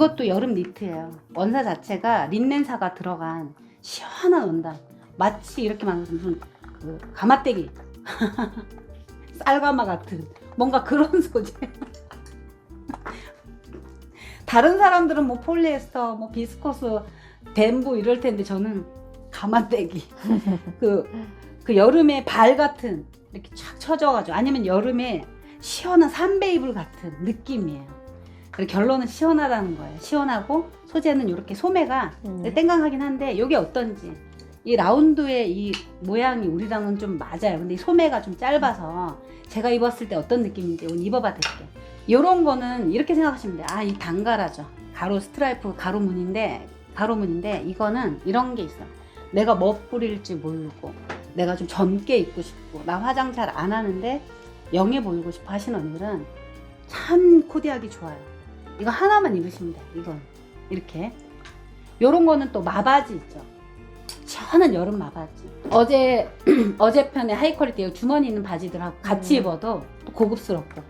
이것도 여름 니트예요. 원사 자체가 린넨사가 들어간 시원한 원단. 마치 이렇게 말하면 무슨 그 가마떼기, 쌀가마 같은 뭔가 그런 소재. 다른 사람들은 뭐 폴리에스터, 뭐 비스코스, 덴부 이럴 텐데 저는 가마떼기. 그, 그 여름에 발 같은 이렇게 쫙 쳐져가지고 아니면 여름에 시원한 삼베이블 같은 느낌이에요. 결론은 시원하다는 거예요. 시원하고 소재는 이렇게 소매가 음. 땡강하긴 한데 이게 어떤지 이 라운드의 이 모양이 우리랑은 좀 맞아요. 근데 이 소매가 좀 짧아서 제가 입었을 때 어떤 느낌인지 오늘 입어봐 드릴게요. 이런 거는 이렇게 생각하시면 돼요. 아, 이 단가라죠. 가로 스트라이프 가로문인데 가로문인데 이거는 이런 게 있어. 내가 멋부릴지 모르고 내가 좀 젊게 입고 싶고 나 화장 잘 안 하는데 영해 보이고 싶어 하시는 언니들은 참 코디하기 좋아요. 이거 하나만 입으시면 돼요. 이건 이렇게. 요런 거는 또 마바지 있죠. 시원한 여름 마바지. 어제 어제 편에 하이 퀄리티 주머니 있는 바지들하고 같이 음. 입어도 또 고급스럽고.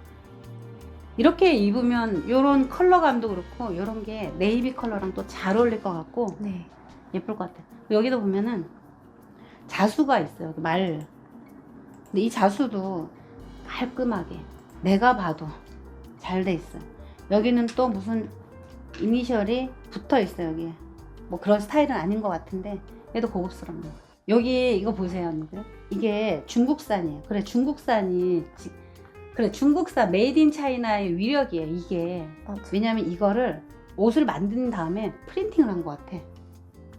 이렇게 입으면 요런 컬러감도 그렇고 요런 게 네이비 컬러랑 또 잘 어울릴 것 같고 네. 예쁠 것 같아요. 여기도 보면은 자수가 있어요. 그 말. 근데 이 자수도 깔끔하게 내가 봐도 잘 돼 있어. 여기는 또 무슨 이니셜이 붙어 있어 요 여기. 뭐 그런 스타일은 아닌 것 같은데 얘도 고급스럽네요. 여기 이거 보세요, 언니들. 이게 중국산이에요. 그래 중국산이 지- 그래 중국산 메이드 인 차이나의 위력이에요. 이게 맞아. 왜냐면 이거를 옷을 만든 다음에 프린팅을 한 것 같아.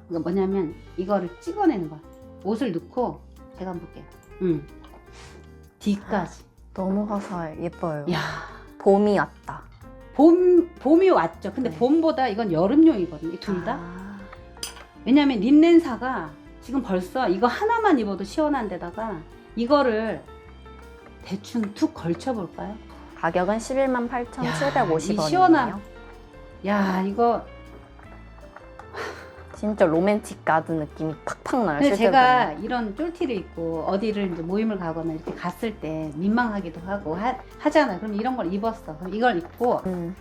이거 뭐냐면 이거를 찍어내는 거야. 옷을 넣고 제가 한번 볼게요. 음. 뒤까지. 너무 화사해. 예뻐요. 야, 봄이 왔다. 봄 봄이 왔죠. 근데 네. 봄보다 이건 여름용이거든요. 이둘 다. 아, 왜냐면 린넨사가 지금 벌써 이거 하나만 입어도 시원한 데다가 이거를 대충 툭 걸쳐 볼까요? 가격은 11만 야, 이 8,750원이에요. 시원한- 야, 이거 진짜 로맨틱 가드 느낌이 팍팍 나요. 근데 실제로 제가 보면. 이런 쫄티를 입고 어디를 이제 모임을 가거나 이렇게 갔을 때 민망하기도 하고 하, 하잖아요. 그럼 이런 걸 입었어. 그럼 이걸 입고 음,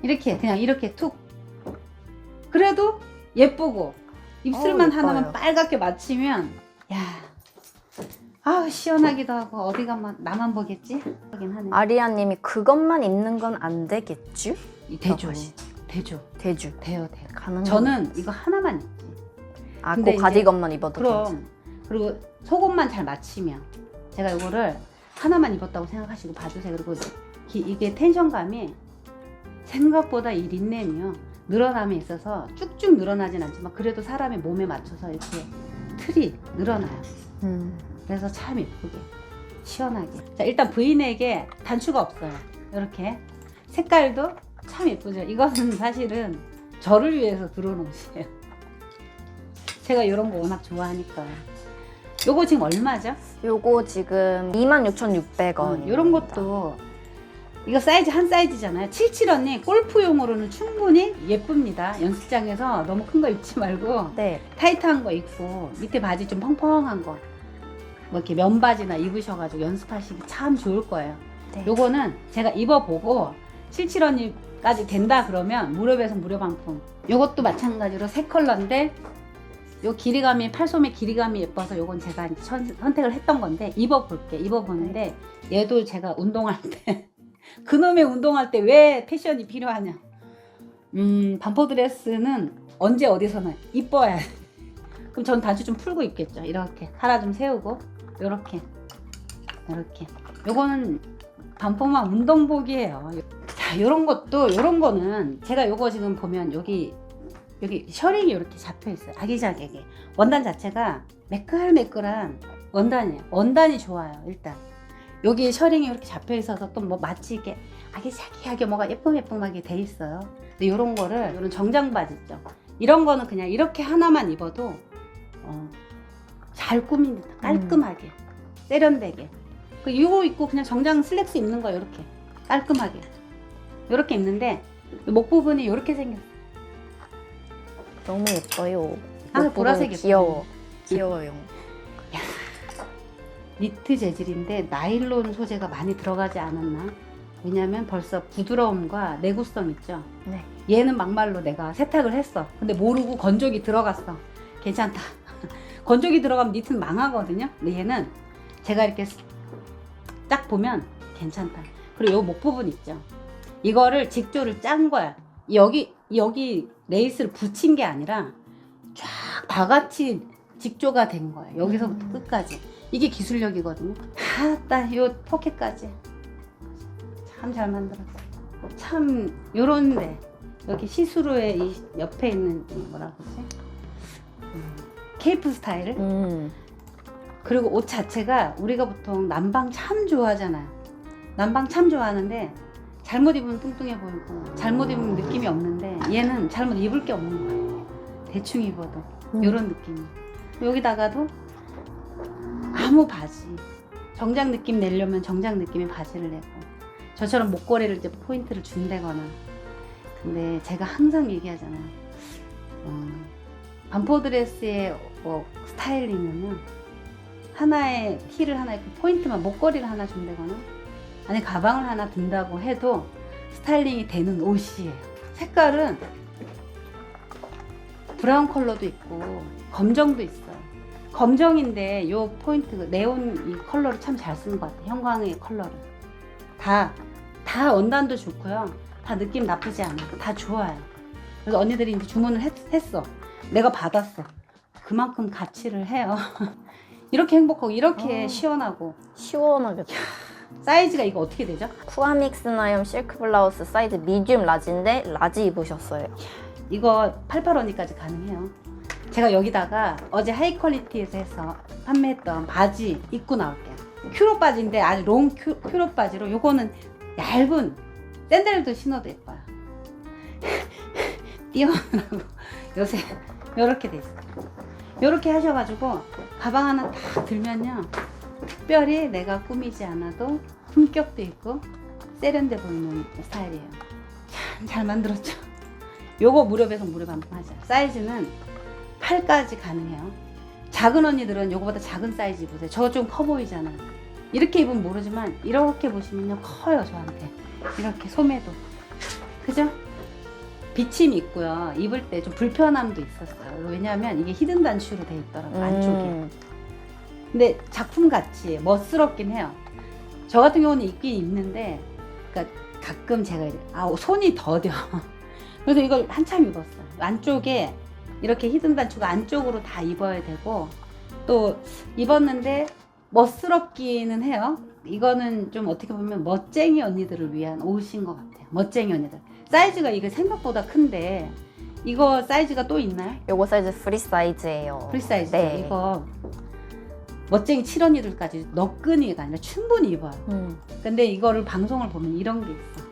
이렇게 그냥 이렇게 툭. 그래도 예쁘고 입술만 어우, 예뻐요. 하나만 빨갛게 맞추면 야. 아 시원하기도 하고 어디 가면 나만 보겠지? 하긴 하네. 아리아님이 그것만 입는 건 안 되겠죠? 이 대조. 하시- 대조. 대주 돼요, 돼요. 가능. 저는 이거 하나만 입지. 아, 근데 그 이제- 가디건만 입어도 괜찮아. 그럼 그리고 속옷만 잘 맞추면 제가 이거를 하나만 입었다고 생각하시고 봐주세요. 그리고 기- 이게 텐션감이 생각보다 이 린넨이요 늘어남에 있어서 쭉쭉 늘어나진 않지만 그래도 사람의 몸에 맞춰서 이렇게 틀이 늘어나요. 음, 그래서 참 예쁘게 시원하게. 자 일단 부인에게 단추가 없어요. 이렇게 색깔도 참 예쁘죠. 이것은 사실은 저를 위해서 들어온 옷이에요. 제가 이런 거 워낙 좋아하니까. 요거 지금 얼마죠? 요거 지금 26,600원. 이런 것도 이거 사이즈 한 사이즈잖아요. 77 언니 골프용으로는 충분히 예쁩니다. 연습장에서 너무 큰 거 입지 말고 네. 타이트한 거 입고 밑에 바지 좀 펑펑한 거. 뭐 이렇게 면바지나 입으셔가지고 연습하시기 참 좋을 거예요. 네. 요거는 제가 입어보고 77 언니 까지 된다 그러면 무료배송 무료 반품. 요것도 마찬가지로 새 컬러인데 요 길이감이 팔소매 길이감이 예뻐서 요건 제가 선- 선택을 했던 건데 입어볼게 입어보는데 얘도 제가 운동할 때 그놈의 운동할 때 왜 패션이 필요하냐 음 반포 드레스는 언제 어디서나 이뻐야 돼. 그럼 전 단추 좀 풀고 입겠죠 이렇게 하나 좀 세우고 요렇게 요렇게 요거는 반포만 운동복이에요 자 요런 것도 요런 거는 제가 요거 지금 보면 여기 여기 셔링이 이렇게 잡혀 있어요. 아기자기하게. 원단 자체가 매끌매끌한 원단이에요. 원단이 좋아요. 일단 여기 셔링이 이렇게 잡혀 있어서 또 뭐 마치 이게 아기자기하게 뭐가 예쁨예쁨하게 돼 있어요. 근데 이런 거를 이런 정장 바지 있죠. 이런 거는 그냥 이렇게 하나만 입어도 어, 잘 꾸민다. 깔끔하게 세련되게. 그 이거 입고 그냥 정장 슬랙스 입는 거 이렇게 깔끔하게 이렇게 입는데 목 부분이 이렇게 생겼어. 너무 예뻐요. 아, 목 부분 보라색 예쁘네. 귀여워. 귀여워요. 니트 재질인데 나일론 소재가 많이 들어가지 않았나? 왜냐면 벌써 부드러움과 내구성 있죠. 네. 얘는 막말로 내가 세탁을 했어. 근데 모르고 건조기 들어갔어. 괜찮다. 건조기 들어가면 니트는 망하거든요. 근데 얘는 제가 이렇게 딱 보면 괜찮다. 그리고 요 목 부분 있죠. 이거를 직조를 짠 거야. 여기 여기 레이스를 붙인 게 아니라 쫙다 같이 직조가 된 거야. 여기서부터 음. 끝까지. 이게 기술력이거든요. 아따 요 포켓까지 참 잘 만들었어. 참 요런데 여기 시스루의 이 옆에 있는 이 뭐라 그러지? 음, 케이프 스타일 음. 그리고 옷 자체가 우리가 보통 남방 참 좋아하잖아요. 남방 참 좋아하는데 잘못 입으면 뚱뚱해 보이고 잘못 입으면 느낌이 없는데 얘는 잘못 입을 게 없는 거예요. 대충 입어도 음. 이런 느낌이. 여기다가도 아무 바지 정장 느낌 내려면 정장 느낌의 바지를 내고 저처럼 목걸이를 이제 포인트를 준다거나 근데 제가 항상 얘기하잖아요. 어, 반포드레스의 어, 스타일링은 하나의 티를 하나 입고 포인트만 목걸이를 하나 준다거나 아니 가방을 하나 든다고 해도 스타일링이 되는 옷이에요. 색깔은 브라운 컬러도 있고 검정도 있어요. 검정인데 요 포인트 네온 이 컬러를 참 잘 쓰는 것 같아요. 형광의 컬러를 다 다 원단도 좋고요. 다 느낌 나쁘지 않아요. 다 좋아요. 그래서 언니들이 이제 주문을 했, 했어. 내가 받았어. 그만큼 가치를 해요. 이렇게 행복하고 이렇게 어. 시원하고 시원하겠다. 사이즈가 이거 어떻게 되죠? 쿠아믹스 나염 실크 블라우스 사이즈 미디움 라지인데 라지 입으셨어요. 이거 88원이까지 가능해요. 제가 여기다가 어제 하이 퀄리티에서 해서 판매했던 바지 입고 나올게요. 큐로 바지인데 아주 롱 큐, 큐로 바지로 요거는 얇은 샌들도 신어도 예뻐요. 띄워놓으라고 요새 요렇게 돼 있어요. 요렇게 하셔가지고 가방 하나 딱 들면요. 특별히 내가 꾸미지 않아도 품격도 있고 세련돼 보이는 스타일이에요. 참 잘 만들었죠. 요거 무료 배송 무료 반품하자. 사이즈는 8까지 가능해요. 작은 언니들은 요거보다 작은 사이즈 입으세요. 저좀커 보이잖아요. 이렇게 입으면 모르지만 이렇게 보시면요 커요 저한테. 이렇게 소매도. 그죠? 비침이 있고요. 입을 때 좀 불편함도 있었어요. 왜냐하면 이게 히든 단추로 돼 있더라고요 안쪽에. 음. 근데 작품 같이 멋스럽긴 해요. 저 같은 경우는 입긴 입는데, 그러니까 가끔 제가 아 손이 더뎌. 그래서 이걸 한참 입었어요. 안쪽에 이렇게 히든 단추가 안쪽으로 다 입어야 되고 또 입었는데 멋스럽기는 해요. 이거는 좀 어떻게 보면 멋쟁이 언니들을 위한 옷인 것 같아요. 멋쟁이 언니들. 사이즈가 이게 생각보다 큰데 이거 사이즈가 또 있나요? 요거 사이즈 프리 사이즈예요. 프리 사이즈 네. 이거 멋쟁이 칠언니들까지 너끈이가 아니라 충분히 입어요. 음. 근데 이거를 방송을 보면 이런 게 있어.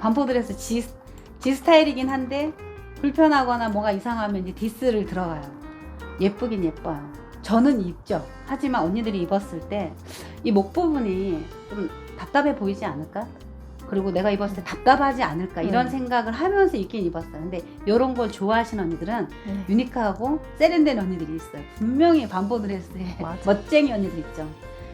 반포들에서 지, 지 스타일이긴 한데 불편하거나 뭐가 이상하면 이제 디스를 들어가요. 예쁘긴 예뻐요. 저는 입죠. 하지만 언니들이 입었을 때 이 목 부분이 좀 답답해 보이지 않을까? 그리고 내가 입었을 때 답답하지 않을까? 이런 음. 생각을 하면서 입긴 입었어요. 근데 이런 걸 좋아하시는 언니들은 음. 유니크하고 세련된 언니들이 있어요. 분명히 반포드레스에 맞아. 멋쟁이 언니들 있죠.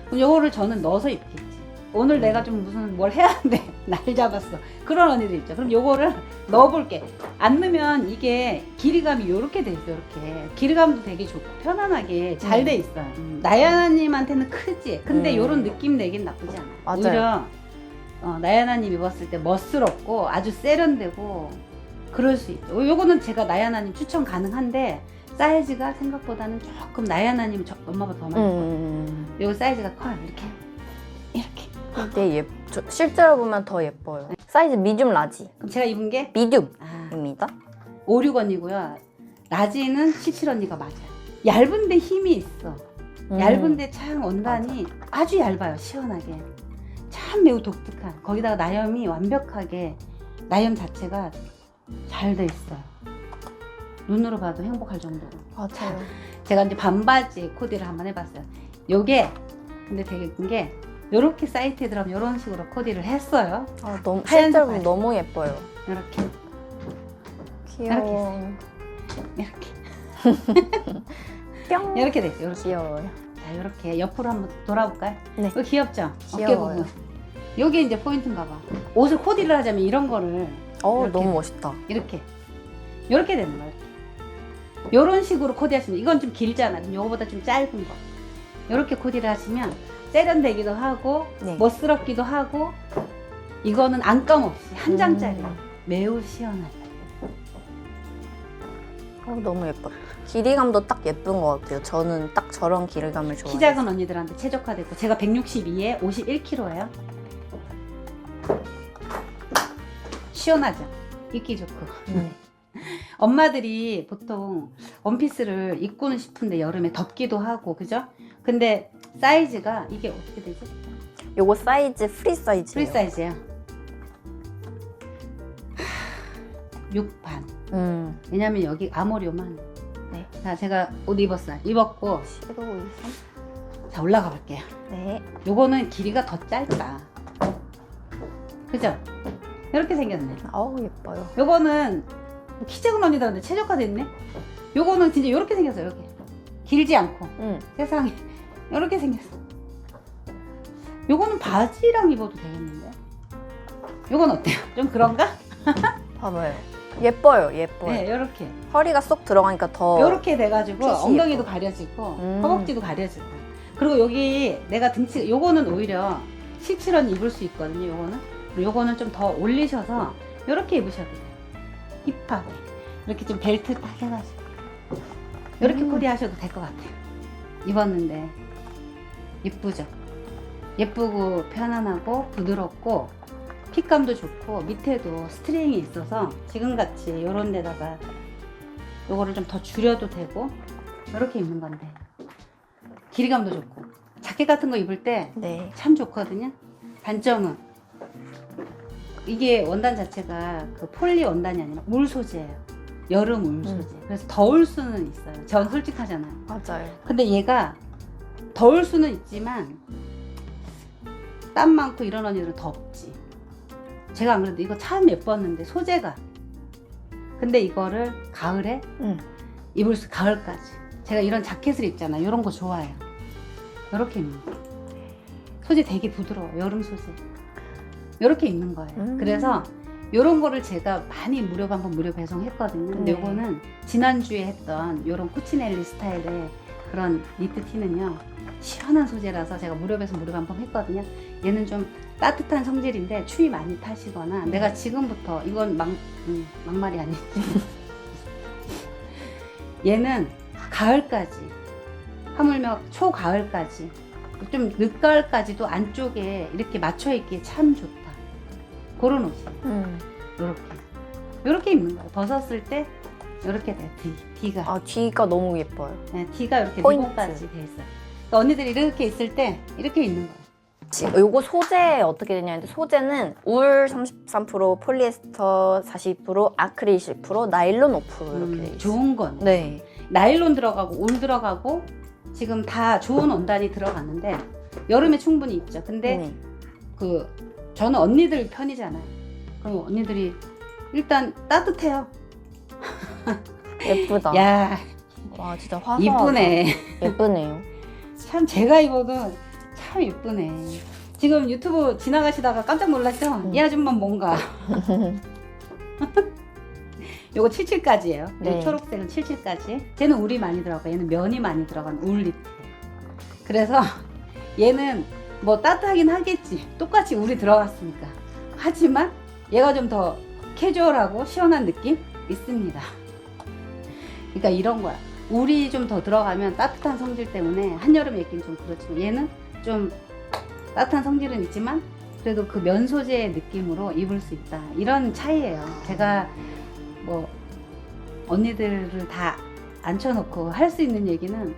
그럼 요거를 저는 넣어서 입겠지. 오늘 음. 내가 좀 무슨 뭘 해야 하는데 날 잡았어. 그런 언니들 있죠. 그럼 요거를 넣어볼게. 안 넣으면 이게 길이감이 요렇게 돼 있어. 요렇게 길이감도 되게 좋고 편안하게 잘 음. 돼 있어요. 나야나님한테는 크지. 근데 음. 요런 느낌 내긴 나쁘지 않아. 맞아요. 오히려 어, 나야나님 입었을 때 멋스럽고 아주 세련되고 그럴 수 있죠. 요거는 제가 나야나님 추천 가능한데 사이즈가 생각보다는 조금 나야나님 저- 엄마보다 더 많이 커요. 음. 요 사이즈가 커요. 이렇게 이렇게. 근데 예, 저- 실제로 보면 더 예뻐요. 사이즈 미디움 라지. 그럼 제가 입은 게 미디움입니다. 아, 5, 6언니고요. 라지는 17 언니가 맞아요. 얇은데 힘이 있어. 음. 얇은데 참 원단이 아주 얇아요. 시원하게. 참 매우 독특한 거기다가 나염이 완벽하게 나염 자체가 잘 돼 있어요. 눈으로 봐도 행복할 정도로. 맞아요. 제가 이제 반바지 코디를 한번 해봤어요. 요게 근데 되게 웃긴 게 요렇게 사이트에 들어가면 이런 식으로 코디를 했어요. 아, 너무 하얀색 실제로. 너무 예뻐요. 이렇게 귀여워. 이렇게 뿅. 이렇게 됐어요. 이렇게. 귀여워요. 자 이렇게 옆으로 한번 돌아볼까요? 네. 이거 귀엽죠? 어깨 귀여워요. 부분. 요게 이제 포인트인가 봐. 옷을 코디를 하자면 이런 거를 어, 이렇게. 너무 멋있다. 이렇게 이렇게 되는 거예요. 이런 식으로 코디하시면 이건 좀 길잖아. 좀 요거보다 좀 짧은 거. 이렇게 코디를 하시면 세련되기도 하고 네. 멋스럽기도 하고 이거는 안감 없이 한 장짜리 음. 매우 시원하다. 어, 너무 예뻐. 길이감도 딱 예쁜 것 같아요. 저는 딱 저런 길이감을 좋아해요. 키 작은 언니들한테 최적화됐고 제가 162에 51kg예요. 시원하죠. 입기 좋고. 네. 엄마들이 보통 원피스를 입고는 싶은데 여름에 덥기도 하고 그죠? 근데 사이즈가 이게 어떻게 되지? 요거 사이즈 프리 사이즈. 프리 사이즈예요. 6반. 음. 왜냐면 여기 아모료만. 네. 자, 제가 옷 입었어요. 입었고 15, 23. 자 올라가 볼게요. 네. 요거는 길이가 더 짧다. 그죠? 이렇게 생겼네. 어우 예뻐요. 요거는 키 작은 언니들한테 최적화됐네. 요거는 진짜 이렇게 생겼어요. 이렇게 길지 않고 음. 세상에 이렇게 생겼어. 요거는 바지랑 입어도 되겠는데. 요건 어때요? 좀 그런가? 봐봐요. 예뻐요, 예뻐요. 네, 요렇게. 허리가 쏙 들어가니까 더. 요렇게 돼가지고 핏이 엉덩이도 예뻐. 가려지고 음. 허벅지도 가려지고. 그리고 여기 내가 등치 요거는 오히려 실치런 입을 수 있거든요. 요거는. 요거는 좀 더 올리셔서 요렇게 입으셔도 돼요. 힙하게. 이렇게 좀 벨트 딱 해가지고. 요렇게 음. 코디 하셔도 될 것 같아요. 입었는데 예쁘죠? 예쁘고 편안하고 부드럽고 핏감도 좋고 밑에도 스트링이 있어서 지금같이 요런 데다가 요거를 좀 더 줄여도 되고 이렇게 입는 건데 길이감도 좋고 자켓 같은 거 입을 때 네. 참 좋거든요. 단점은 이게 원단 자체가 그 폴리 원단이 아니라 울 소재예요. 여름 울 소재. 그래서 더울 수는 있어요. 전 솔직하잖아요. 맞아요. 근데 얘가 더울 수는 있지만 땀 많고 이런 언니들은 덥지. 제가 안 그래도 이거 참 예뻤는데 소재가. 근데 이거를 가을에 음. 입을 수 가을까지. 제가 이런 자켓을 입잖아요. 이런 거 좋아해요. 이렇게 입는 거. 소재 되게 부드러워. 여름 소재. 이렇게 입는 거예요. 음. 그래서 이런 거를 제가 많이 무료 반품 무료 배송했거든요. 근데 네. 이거는 지난주에 했던 이런 코치넬리 스타일의 그런 니트 티는요. 시원한 소재라서 제가 무료 배송 무료 반품 했거든요. 얘는 좀 따뜻한 성질인데 추위 많이 타시거나 음. 내가 지금부터 이건 막 음, 막말이 아니지. 얘는 가을까지 하물며 초가을까지 좀 늦가을까지도 안쪽에 이렇게 맞춰 입기에 참 좋다. 그런 옷이 음. 요렇게 요렇게 입는 거예요. 벗었을 때 요렇게 돼요. D, D가 아 뒤가 너무 예뻐요. 네, D가 이렇게 포인트. 리본까지 돼 있어요. 그러니까 언니들이 이렇게 있을 때 이렇게 입는 거예요. 지- 요거 소재 어떻게 되냐는데 소재는 울 33%, 폴리에스터 42%, 아크릴 10%, 나일론 5% 이렇게 음, 돼 있어요. 좋은 건 네. 나일론 들어가고 울 들어가고 지금 다 좋은 원단이 들어갔는데 여름에 충분히 입죠. 근데 네. 그 저는 언니들 편이잖아요. 그럼 언니들이 일단 따뜻해요. 예쁘다. 야 와 진짜 화사하다. 이쁘네. 예쁘네요. 참 제가 입어도 참 이쁘네. 지금 유튜브 지나가시다가 깜짝 놀랐죠? 음. 이 아줌마 뭔가. 요거 77까지예요. 네. 초록색은 77까지. 쟤는 울이 많이 들어가고 얘는 면이 많이 들어간 울 니트. 그래서 얘는 뭐 따뜻하긴 하겠지. 똑같이 울이 들어갔으니까. 하지만 얘가 좀 더 캐주얼하고 시원한 느낌 있습니다. 그러니까 이런 거야. 울이 좀 더 들어가면 따뜻한 성질 때문에 한여름에 입긴 좀 그렇지만 얘는 좀 따뜻한 성질은 있지만 그래도 그 면 소재의 느낌으로 입을 수 있다. 이런 차이예요. 제가 뭐 언니들을 다 앉혀놓고 할 수 있는 얘기는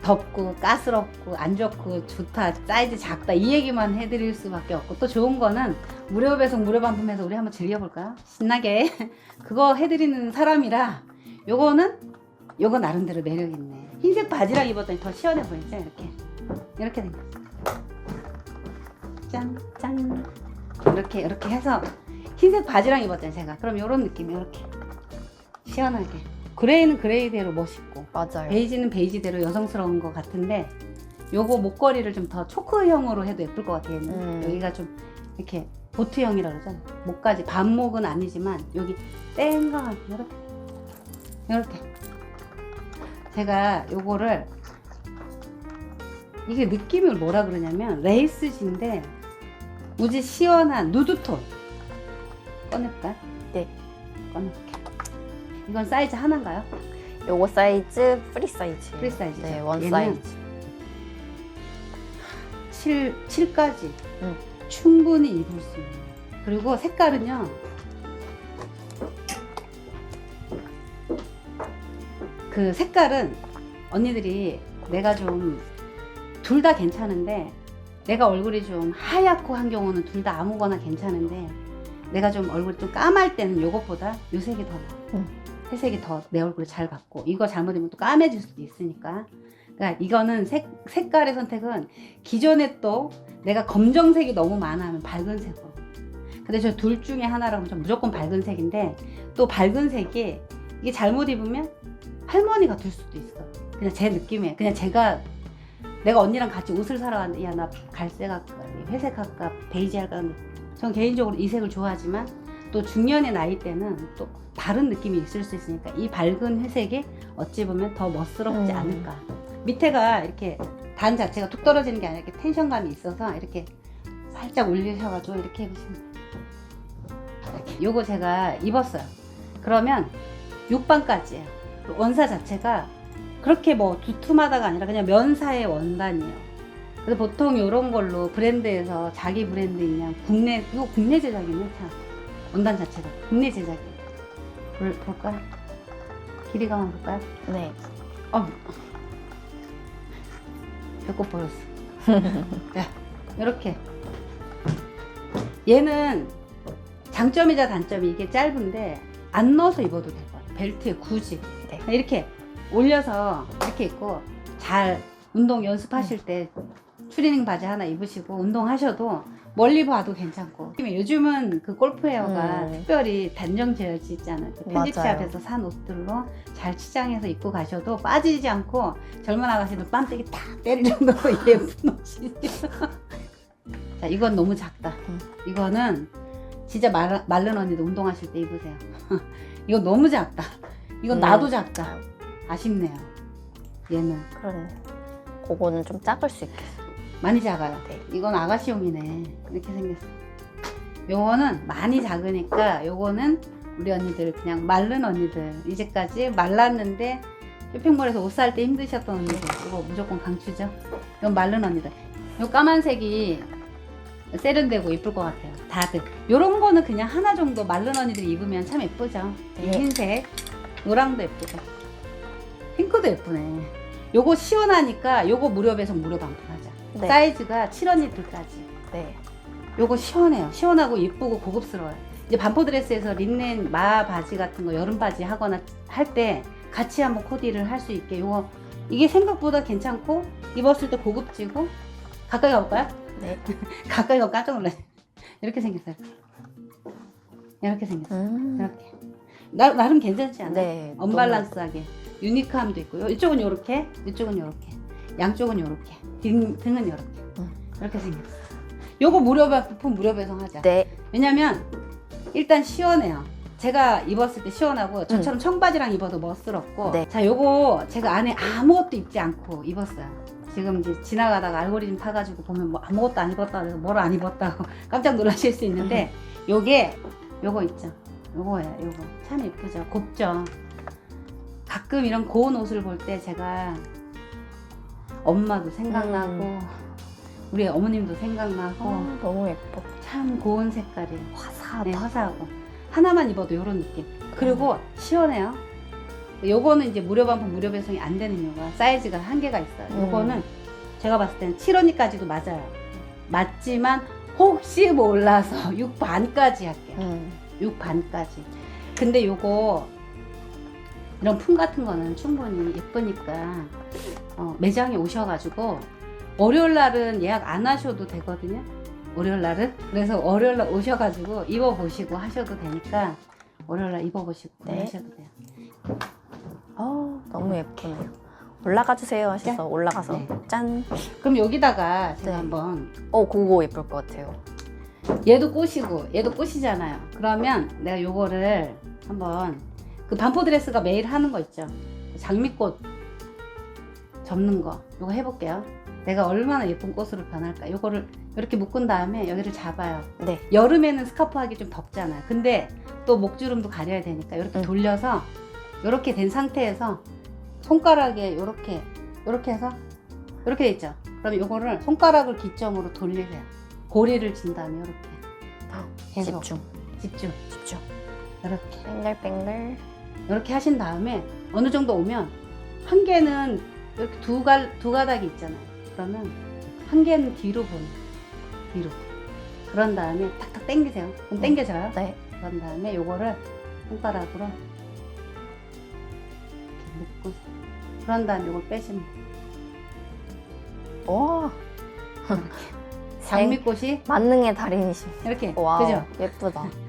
덥고 까스럽고 안 좋고 좋다 사이즈 작다 이 얘기만 해드릴 수밖에 없고 또 좋은 거는 무료 배송 무료 반품해서 우리 한번 즐겨볼까요? 신나게 그거 해드리는 사람이라 요거는 요거 나름대로 매력 있네 흰색 바지랑 입었더니 더 시원해 보이죠 이렇게 이렇게 생겼어 짠짠. 이렇게 이렇게 해서 흰색 바지랑 입었잖아요 제가. 그럼 요런 느낌 이렇게. 시원하게. 그레이는 그레이대로 멋있고 맞아요. 베이지는 베이지대로 여성스러운 것 같은데 요거 목걸이를 좀 더 초크형으로 해도 예쁠 것 같아요. 음. 여기가 좀 이렇게 보트형이라 그러죠 목까지 반목은 아니지만 여기 땡강하게 이렇게 이렇게. 제가 요거를 이게 느낌을 뭐라 그러냐면 레이스지인데 무지 시원한 누드톤 꺼낼까? 네. 꺼낼게 이건 사이즈 하나인가요? 요거 사이즈 프리 사이즈. 프리 사이즈죠. 네, 원 얘는 사이즈. 7, 7까지 음. 충분히 입을 수 있는 그리고 색깔은요 그 색깔은 언니들이 내가 좀 둘 다 괜찮은데 내가 얼굴이 좀 하얗고 한 경우는 둘 다 아무거나 괜찮은데 내가 좀 얼굴이 좀 까말 때는 요것보다 요 색이 더 나아. 음. 회색이 더 내 얼굴에 잘 받고 이거 잘못이면 또 까매질 수도 있으니까. 그러니까 이거는 색, 색깔의 선택은 기존에 또 내가 검정색이 너무 많아하면 밝은 색으로. 근데 저 둘 중에 하나라면 좀 무조건 밝은 색인데 또 밝은 색이 이게 잘못 입으면 할머니 같을 수도 있어. 그냥 제 느낌에. 그냥 제가 내가 언니랑 같이 옷을 사러 갔는데 야나 갈색 할까 회색 할까 베이지 할까 전 개인적으로 이 색을 좋아하지만 또 중년의 나이 때는 또 다른 느낌이 있을 수 있으니까 이 밝은 회색이 어찌 보면 더 멋스럽지 음. 않을까 밑에가 이렇게 단 자체가 툭 떨어지는 게 아니라 이렇게 텐션감이 있어서 이렇게 살짝 올리셔가지고 이렇게 해보시면. 이렇게 요거 제가 입었어요 그러면 6반까지예요 원사 자체가 그렇게 뭐 두툼하다가 아니라 그냥 면사의 원단이에요 그래서 보통 이런 걸로 브랜드에서 자기 브랜드 있냐 국내 이거 국내 제작이네 참 원단 자체가 국내 제작이에요 볼, 볼까요? 길이감만 볼까요? 네. 어. 배꼽 보였어. 자, 이렇게. 얘는 장점이자 단점이 이게 짧은데 안 넣어서 입어도 될 것 같아요. 벨트에 굳이. 네. 이렇게 올려서 이렇게 입고 잘 운동 연습하실 때 추리닝 바지 하나 입으시고 운동하셔도 멀리 봐도 괜찮고 요즘은 그 골프웨어가 음. 특별히 단정 지어지 있잖아요 그. 편집샵에서 산 옷들로 잘 치장해서 입고 가셔도 빠지지 않고 젊은 아가씨들 빰때기 탁 때릴 정도로 예쁜 옷이 자 이건 너무 작다 음. 이거는 진짜 말, 마른 언니도 운동하실 때 입으세요 이거 너무 작다 이건 음. 나도 작다 아쉽네요 얘는 그러네. 그거는 좀 작을 수 있겠어요. 많이 작아요. 네. 이건 아가씨용이네. 이렇게 생겼어. 요거는 많이 작으니까 요거는 우리 언니들 그냥 마른 언니들 이제까지 말랐는데 쇼핑몰에서 옷 살 때 힘드셨던 언니들 이거 무조건 강추죠. 이건 마른 언니들. 요 까만색이 세련되고 예쁠 것 같아요. 다들. 요런 거는 그냥 하나 정도 마른 언니들이 입으면 참 예쁘죠. 이 네. 흰색, 노랑도 예쁘고, 핑크도 예쁘네. 요거 시원하니까 요거 무료 배송 무료 반품하자. 네. 사이즈가 7언니들까지. 네. 요거 시원해요. 시원하고 예쁘고 고급스러워요. 이제 반포 드레스에서 린넨 마 바지 같은 거 여름 바지 하거나 할 때 같이 한번 코디를 할 수 있게 요거 이게 생각보다 괜찮고 입었을 때 고급지고 가까이 가볼까요? 네. 가까이 가고 깜짝 놀래. 이렇게 생겼어요. 이렇게 생겼어요. 음. 이렇게. 나, 나름 괜찮지 않아요? 네. 언밸런스하게 유니크함도 있고요. 이쪽은 요렇게, 이쪽은 요렇게, 양쪽은 요렇게, 등, 등은 요렇게. 음. 이렇게 생겼어. 요거 무료 배품 무료 배송하자. 네. 왜냐면 일단 시원해요. 제가 입었을 때 시원하고 저처럼 청바지랑 입어도 멋스럽고 음. 네. 자 요거 제가 안에 아무것도 입지 않고 입었어요. 지금 이제 지나가다가 알고리즘 타가지고 보면 뭐 아무것도 안 입었다 그래서 뭘 안 입었다고 깜짝 놀라실 수 있는데 음. 요게 요거 있죠. 요거예요. 요거 참 예쁘죠. 곱죠. 가끔 이런 고운 옷을 볼 때 제가 엄마도 생각나고 음. 우리 어머님도 생각나고 아, 너무 예뻐. 참 고운 색깔이에요. 화사하다. 네, 화사하고 하나만 입어도 이런 느낌. 그리고 시원해요. 요거는 이제 무료 반품 무료 배송이 안 되는 이유가 사이즈가 한계가 있어요. 음. 요거는 제가 봤을 때는 7언니까지도 맞아요. 맞지만 혹시 몰라서 6 반까지 할게요. 음. 6 반까지. 근데 요거 이런 품 같은 거는 충분히 예쁘니까 어, 매장에 오셔가지고 월요일 날은 예약 안 하셔도 되거든요. 월요일 날은 그래서 월요일 날 오셔가지고 입어보시고 하셔도 되니까 월요일 날 입어보시고 네. 하셔도 돼요. 어, 너무 예쁘네요. 올라가 주세요 하셔서 올라가서 네. 짠. 그럼 여기다가 제가 네. 한번 어, 그거 예쁠 것 같아요. 얘도 꽃이고 얘도 꽃이잖아요. 그러면 내가 요거를 한번 그 반포 드레스가 매일 하는 거 있죠. 장미꽃 접는 거 요거 해볼게요. 내가 얼마나 예쁜 꽃으로 변할까. 요거를 이렇게 묶은 다음에 여기를 잡아요. 네. 여름에는 스카프 하기 좀 덥잖아요. 근데 또 목주름도 가려야 되니까 이렇게 음. 돌려서 이렇게 된 상태에서 손가락에 이렇게 이렇게 해서 이렇게 돼 있죠. 그럼 요거를 손가락을 기점으로 돌리세요. 고리를 진 다음에 이렇게 계속 집중. 집중 집중. 이렇게 뱅글뱅글. 이렇게 하신 다음에 어느 정도 오면 한 개는 이렇게 두, 갈, 두 가닥이 있잖아요. 그러면 한 개는 뒤로 보는 뒤로. 그런 다음에 탁탁 당기세요. 그럼 음. 당겨져요. 네. 그런 다음에 요거를 손가락으로 이렇게 묶고 그런 다음에 요걸 빼시면 돼요. 와. 장미꽃이 만능의 달인이심. 이렇게 와우. 그죠? 예쁘다.